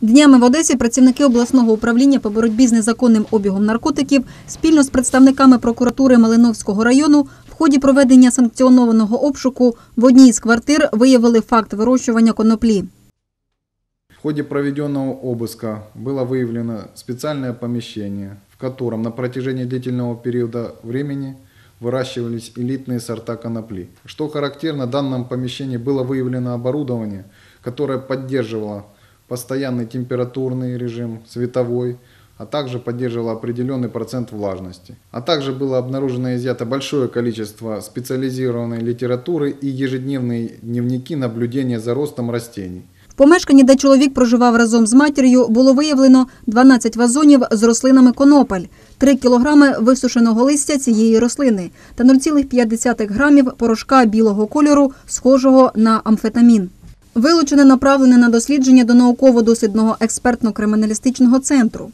Днями в Одесі працівники обласного управління по боротьбі з незаконним обігом наркотиків спільно з представниками прокуратури Малиновського району в ході проведення санкціонованого обшуку в одній з квартир виявили факт вирощування коноплі. В ходе проведенного обыска было выявлено специальное помещение, в котором на протяжении длительного периода времени выращивались элитные сорта конопли. Что характерно, в данном помещении было выявлено оборудование, которое поддерживало постоянный температурный режим, световой, а также поддерживало определенный процент влажности. А также было обнаружено и изъято большое количество специализированной литературы и ежедневные дневники наблюдения за ростом растений. В помешканні, де чоловік проживав разом з матір'ю, було виявлено 12 вазонів з рослинами конопель, 3 кілограми висушеного листя цієї рослини та 0,5 грамів порошка білого кольору, схожого на амфетамін. Вилучене направлене на дослідження до науково-дослідного експертно-криміналістичного центру.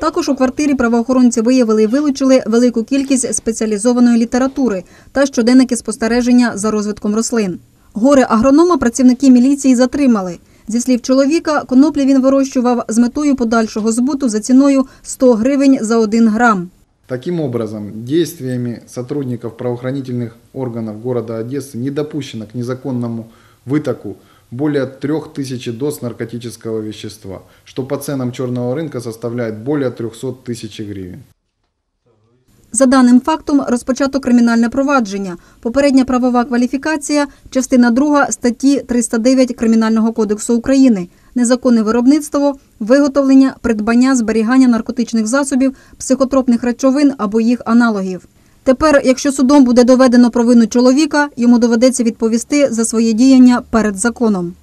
Також у квартирі правоохоронці виявили і вилучили велику кількість спеціалізованої літератури та щоденники спостереження за розвитком рослин. Горе агронома працівники міліції затримали. Зі слів чоловіка, коноплі він вирощував з метою подальшого збуту за ціною 100 гривень за 1 грам. Таким образом, действиями сотрудников правоохранительных органов города Одессы не допущено к незаконному вытоку более 3000 доз наркотического вещества, что по ценам черного рынка составляет более 300 тысяч гривен. За даним фактом розпочато кримінальне провадження. Попередня правова кваліфікація, частина 2 статті 309 Кримінального кодексу України. Незаконне виробництво, виготовлення, придбання, зберігання наркотичних засобів, психотропних речовин або їх аналогів. Тепер, якщо судом буде доведено провину чоловіка, йому доведеться відповісти за своє діяння перед законом.